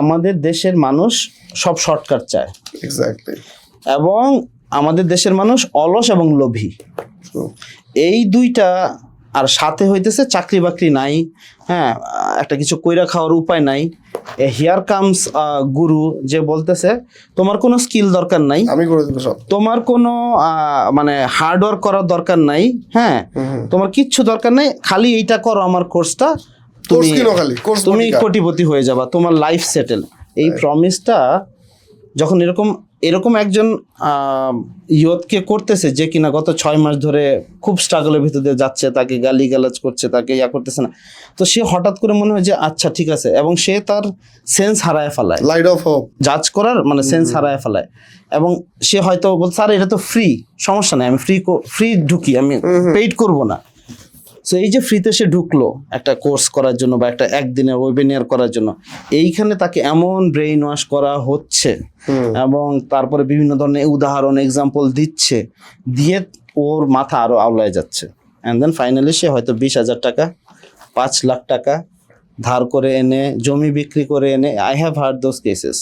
আমাদের দেশের মানুষ সব শর্টকাট চায়। এক্স্যাক্টলি এবং আমাদের দেশের মানুষ অলস এবং লোভী। এই দুইটা আর সাথে হইতেছে চাকরি বাকরি নাই হ্যাঁ একটা কিছু কইরা খাওয়ার উপায় নাই। হিয়ার কামস গুরু যে বলতেছে তোমার কোনো স্কিল দরকার নাই। আমি করে দেবো সব। তোমার কোনো মানে হার্ড ওয়ার্ক করার দরকার নাই হ্যাঁ। তোমার কিচ্ছু দরকার নাই খালি এইটা করো আমার কোর্সটা কোর্স তুমি কোটিপতি হয়ে যাবা তোমার লাইফ সেটেল এই প্রমিসটা যখন এরকম এরকম একজন ইয়তকে করতেছে যে কিনা গত ছয় মাস ধরে খুব স্ট্রাগলের ভিতর দিয়ে যাচ্ছে তাকে গালি গালাজ করছে তাকে ইয়া করতেছে না। তো সে হঠাৎ করে মনে হয় যে আচ্ছা ঠিক আছে। এবং সে তার সেন্স হারায় ফেলায়। লাইট অফ হোপ জাজ করার মানে সেন্স হারায় ফেলায়। এবং সে হয়তো বল স্যার এটা তো ফ্রি সমস্যা নেই আমি ফ্রি ফ্রি ঢুকি আমি পেইড করব না। সো এই যে ফ্রিতে সে ঢুকলো একটা কোর্স করার জন্য বা একটা একদিনের ওয়েবিনিয়ার করার জন্য এইখানে তাকে এমন ব্রেইন ওয়াশ করা হচ্ছে এবং তারপরে বিভিন্ন ধরনের উদাহরণ এক্সাম্পল দিচ্ছে দিয়ে ওর মাথা আরও আওলায় যাচ্ছে। অ্যান্ড দেন ফাইনালি সে হয়তো বিশ হাজার টাকা পাঁচ লাখ টাকা ধার করে এনে জমি বিক্রি করে এনে I have heard those cases